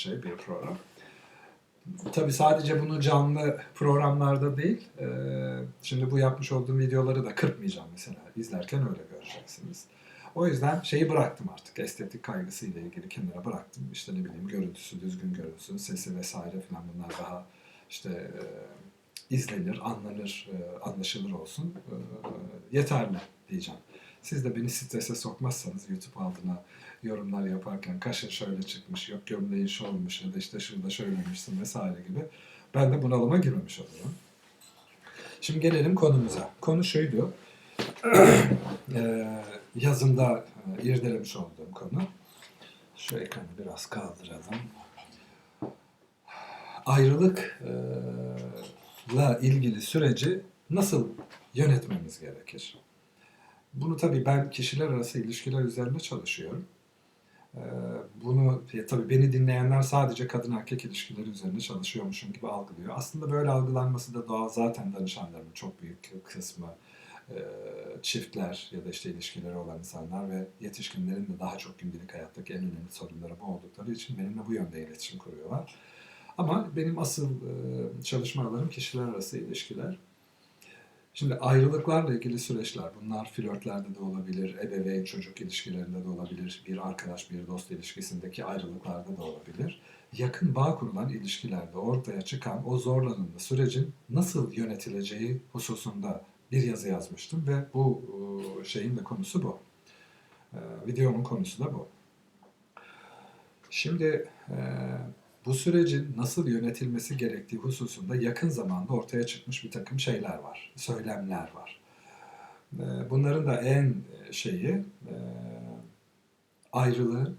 şey bir program. Tabii sadece bunu canlı programlarda değil, e, şimdi bu yapmış olduğum videoları da kırpmayacağım mesela. İzlerken öyle göreceksiniz. O yüzden şeyi bıraktım artık. Estetik kaygısıyla ilgili kenara bıraktım. İşte ne bileyim görüntüsü, düzgün görünsün, sesi vesaire falan bunlar daha işte e, izlenir, anlanır, e, anlaşılır olsun. E, yeterli diyeceğim. Siz de beni strese sokmazsanız YouTube altına yorumlar yaparken kaşın şöyle çıkmış, yok gömleğin şu olmuş ya da işte şurada şöylemişsin vesaire gibi ben de bunalıma girmemiş olurum. Şimdi gelelim konumuza. Konu şuydu. Yazımda e, irdelemiş olduğum konu. Şu ekranı biraz kaldıralım. Ayrılıkla ilgili süreci nasıl yönetmemiz gerekir? Bunu tabii ben kişiler arası ilişkiler üzerinde çalışıyorum. Ee, Bunu ya tabii beni dinleyenler sadece kadın erkek ilişkileri üzerinde çalışıyormuşum gibi algılıyor. Aslında böyle algılanması da doğal. Zaten danışanlarımın çok büyük kısmı e, çiftler ya da işte ilişkileri olan insanlar ve yetişkinlerin de daha çok gündelik hayattaki en önemli sorunları bu oldukları için benimle bu yönde iletişim kuruyorlar. Ama benim asıl e, çalışma alanım kişiler arası ilişkiler. Şimdi ayrılıklarla ilgili süreçler, bunlar flörtlerde de olabilir, ebeveyn çocuk ilişkilerinde de olabilir, bir arkadaş bir dost ilişkisindeki ayrılıklarda da olabilir. Yakın bağ kurulan ilişkilerde ortaya çıkan o zorlanımlı sürecin nasıl yönetileceği hususunda bir yazı yazmıştım ve bu e, şeyin de konusu bu. E, Videomun konusu da bu. Şimdi bu sürecin nasıl yönetilmesi gerektiği hususunda yakın zamanda ortaya çıkmış bir takım şeyler var, söylemler var. E, Bunların da en şeyi e, ayrılığı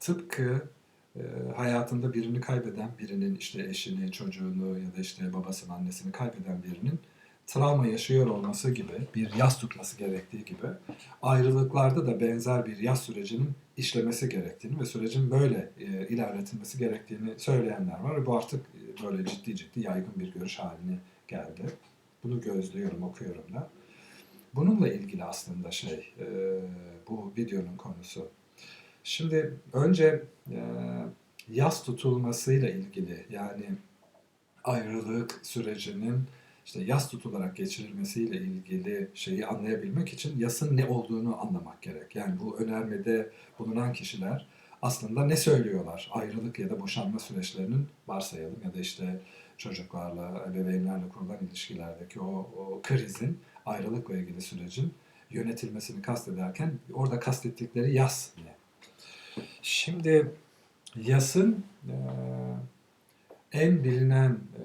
tıpkı e, hayatında birini kaybeden birinin işte eşini, çocuğunu ya da işte babasını, annesini kaybeden birinin travma yaşıyor olması gibi, bir yas tutması gerektiği gibi ayrılıklarda da benzer bir yas sürecinin işlemesi gerektiğini ve sürecin böyle e, ilerletilmesi gerektiğini söyleyenler var. Ve bu artık e, böyle ciddi ciddi yaygın bir görüş haline geldi. Bunu gözlüyorum, okuyorum da. Bununla ilgili aslında şey, e, bu videonun konusu. Şimdi önce e, yas tutulmasıyla ilgili yani ayrılık sürecinin işte yas tutularak geçirilmesiyle ilgili şeyi anlayabilmek için yasın ne olduğunu anlamak gerek. Yani bu önermede bulunan kişiler aslında ne söylüyorlar? Ayrılık ya da boşanma süreçlerinin varsayalım ya da işte çocuklarla, ebeveynlerle kurulan ilişkilerdeki o, o krizin, ayrılıkla ilgili sürecin yönetilmesini kastederken orada kastettikleri yas ne? Şimdi yasın e, en bilinen e,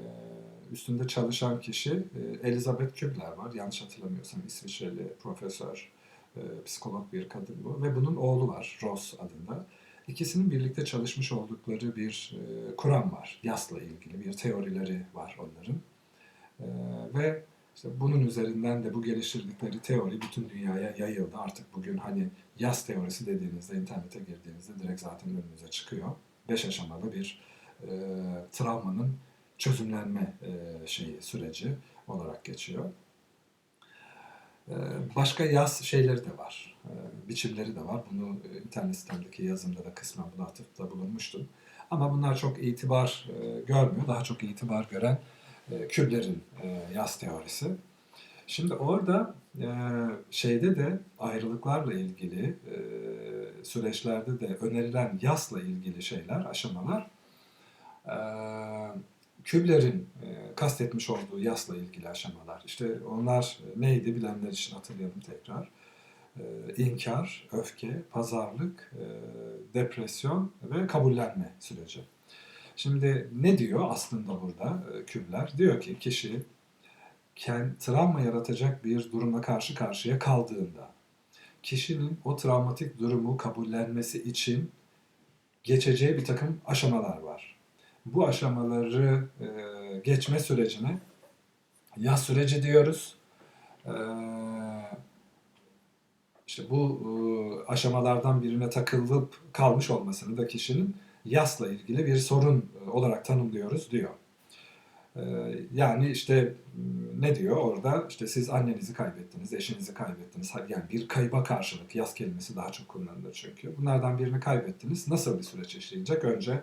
üstünde çalışan kişi e, Elizabeth Kübler var. Yanlış hatırlamıyorsam İsviçreli profesör, e, psikolog bir kadın bu. Ve bunun oğlu var, Ross adında. İkisinin birlikte çalışmış oldukları bir e, kuram var. Yas'la ilgili bir teorileri var onların. Ve işte bunun üzerinden de bu geliştirdikleri teori bütün dünyaya yayıldı. Artık bugün hani yas teorisi dediğinizde, internete girdiğinizde direkt zaten önünüze çıkıyor. Beş aşamalı bir e, travmanın çözümlenme e, şeyi süreci olarak geçiyor. E, başka yaz şeyleri de var, e, biçimleri de var. Bunu e, internet sitemdeki yazımda da kısmen buna atıfta bulunmuştum. Ama bunlar çok itibar e, görmüyor. Daha çok itibar gören e, Kübler'in e, yaz teorisi. Şimdi orada e, şeyde de ayrılıklarla ilgili e, süreçlerde de önerilen yasla ilgili şeyler, aşamalar e, Kübler'in e, kastetmiş olduğu yasla ilgili aşamalar. İşte onlar e, neydi bilenler için hatırlayalım tekrar. E, inkar, öfke, pazarlık, depresyon ve kabullenme süreci. Şimdi ne diyor aslında burada Kübler? Diyor ki kişi kend, travma yaratacak bir durumla karşı karşıya kaldığında kişinin o travmatik durumu kabullenmesi için geçeceği bir takım aşamalar var. Bu aşamaları e, geçme sürecine yaz süreci diyoruz. E, işte bu e, aşamalardan birine takılıp kalmış olmasını da kişinin yasla ilgili bir sorun e, olarak tanımlıyoruz diyor. E, yani işte ne diyor orada? İşte siz annenizi kaybettiniz, eşinizi kaybettiniz. Yani bir kayba karşılık yas kelimesi daha çok kullanılır çünkü. Bunlardan birini kaybettiniz. Nasıl bir süreç işleyecek? Önce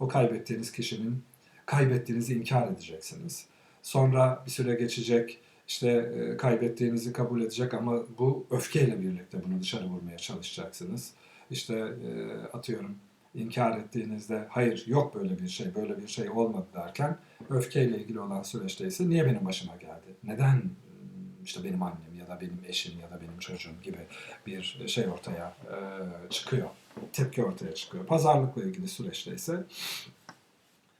o kaybettiğiniz kişinin kaybettiğinizi inkar edeceksiniz. Sonra bir süre geçecek, işte e, kaybettiğinizi kabul edecek ama bu öfkeyle birlikte bunu dışarı vurmaya çalışacaksınız. İşte e, atıyorum inkar ettiğinizde hayır yok böyle bir şey, böyle bir şey olmadı derken öfkeyle ilgili olan süreçte ise niye benim başıma geldi? Neden işte benim annem ya da benim eşim ya da benim çocuğum gibi bir şey ortaya e, çıkıyor. Tepki ortaya çıkıyor. Pazarlıkla ilgili süreçte ise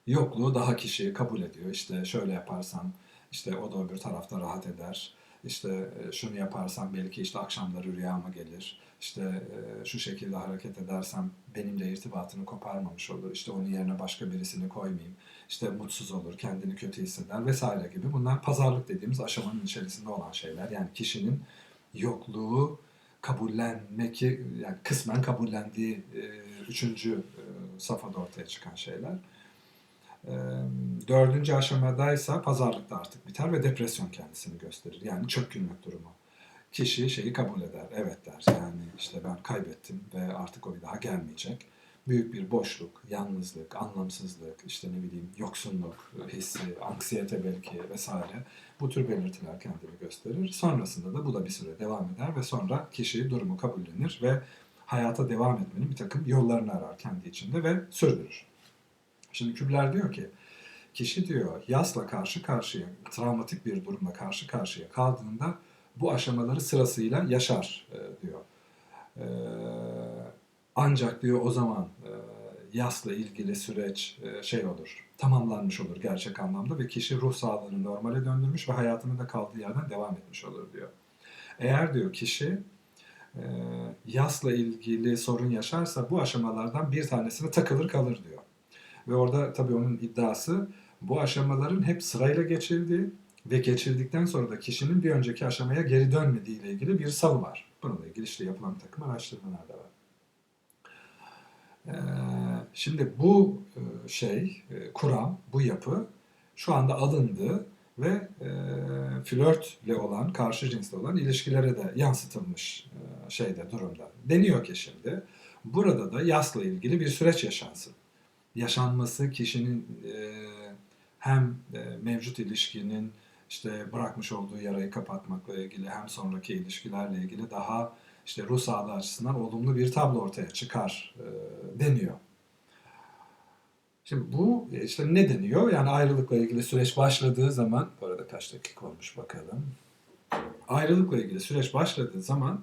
yokluğu daha kişi kabul ediyor. İşte şöyle yaparsam işte o da öbür tarafta rahat eder. İşte e, şunu yaparsam belki işte akşamları rüyama gelir. İşte e, şu şekilde hareket edersem benimle irtibatını koparmamış olur. İşte onun yerine başka birisini koymayayım. İşte mutsuz olur, kendini kötü hisseder vesaire gibi. Bunlar pazarlık dediğimiz aşamanın içerisinde olan şeyler. Yani kişinin yokluğu kabullenmek, yani kısmen kabullendiği e, üçüncü e, safhada ortaya çıkan şeyler. E, dördüncü aşamadaysa pazarlıkta artık biter ve depresyon kendisini gösterir. Yani çökkünlük durumu. Kişi şeyi kabul eder, evet der. Yani işte ben kaybettim ve artık o bir daha gelmeyecek. Büyük bir boşluk, yalnızlık, anlamsızlık, işte ne bileyim yoksunluk hissi, anksiyete belki vesaire bu tür belirtiler kendini gösterir. Sonrasında da bu da bir süre devam eder ve sonra kişi durumu kabullenir ve hayata devam etmenin bir takım yollarını arar kendi içinde ve sürdürür. Şimdi Kübler diyor ki, kişi diyor yasla karşı karşıya, travmatik bir durumla karşı karşıya kaldığında bu aşamaları sırasıyla yaşar e, diyor. E, ancak diyor o zaman e, yasla ilgili süreç e, şey olur, tamamlanmış olur gerçek anlamda ve kişi ruh sağlığını normale döndürmüş ve hayatını da kaldığı yerden devam etmiş olur diyor. Eğer diyor kişi e, yasla ilgili sorun yaşarsa bu aşamalardan bir tanesine takılır kalır diyor. Ve orada tabii onun iddiası bu aşamaların hep sırayla geçildiği ve geçirdikten sonra da kişinin bir önceki aşamaya geri dönmediği ile ilgili bir savı var. Bununla ilgili işte yapılan takım araştırmalar da var. Şimdi bu e, şey, e, kuram, bu yapı şu anda alındı ve e, flörtle olan, karşı cinsle olan ilişkilere de yansıtılmış şeyde, durumda. Deniyor ki şimdi, burada da yasla ilgili bir süreç yaşansın. Yaşanması kişinin hem mevcut ilişkinin işte bırakmış olduğu yarayı kapatmakla ilgili hem sonraki ilişkilerle ilgili daha işte ruh sağlığı açısından olumlu bir tablo ortaya çıkar e, deniyor. Şimdi bu e, işte ne deniyor? Yani ayrılıkla ilgili süreç başladığı zaman, bu arada kaç dakika olmuş bakalım. Ayrılıkla ilgili süreç başladığı zaman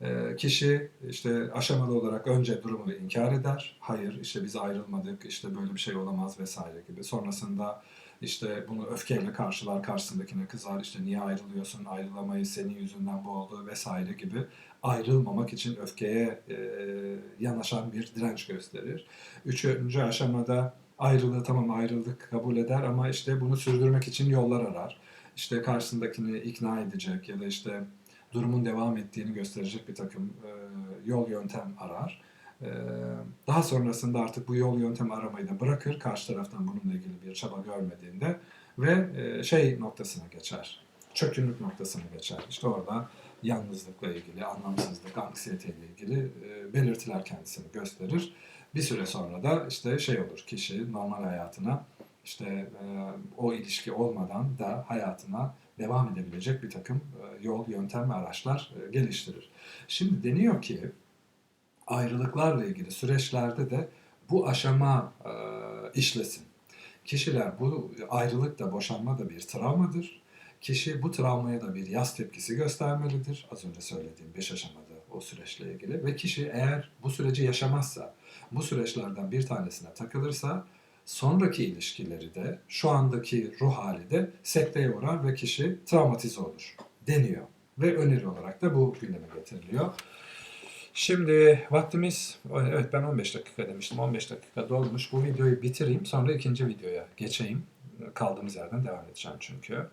e, kişi işte aşamalı olarak önce durumu inkar eder. Hayır işte biz ayrılmadık, işte böyle bir şey olamaz vesaire gibi. Sonrasında işte bunu öfkeyle karşılar, karşısındakine kızar. İşte niye ayrılıyorsun, ayrılamayız, senin yüzünden bu oldu vesaire gibi. Ayrılmamak için öfkeye e, yanaşan bir direnç gösterir. Üçüncü aşamada ayrılığı tamam ayrıldık kabul eder ama işte bunu sürdürmek için yollar arar. İşte karşısındakini ikna edecek ya da işte durumun devam ettiğini gösterecek bir takım e, yol yöntem arar. E, daha sonrasında artık bu yol yöntem aramayı da bırakır karşı taraftan bununla ilgili bir çaba görmediğinde ve e, şey noktasına geçer. Çökünlük noktasına geçer. İşte orada yalnızlıkla ilgili, anlamsızlık, anksiyeteyle ilgili e, belirtiler kendisini gösterir. Bir süre sonra da işte şey olur, kişi normal hayatına işte e, o ilişki olmadan da hayatına devam edebilecek bir takım yol, yöntem ve araçlar geliştirir. Şimdi deniyor ki ayrılıklarla ilgili süreçlerde de bu aşama e, işlesin. Kişiler bu ayrılık da boşanma da bir travmadır. Kişi bu travmaya da bir yas tepkisi göstermelidir. Az önce söylediğim beş aşamada o süreçle ilgili. Ve kişi eğer bu süreci yaşamazsa, bu süreçlerden bir tanesine takılırsa sonraki ilişkileri de şu andaki ruh hali de sekteye uğrar ve kişi travmatize olur deniyor. Ve öneri olarak da bu gündeme getiriliyor. Şimdi vaktimiz, evet ben 15 dakika demiştim, 15 dakika dolmuş. Bu videoyu bitireyim, sonra ikinci videoya geçeyim. Kaldığımız yerden devam edeceğim çünkü.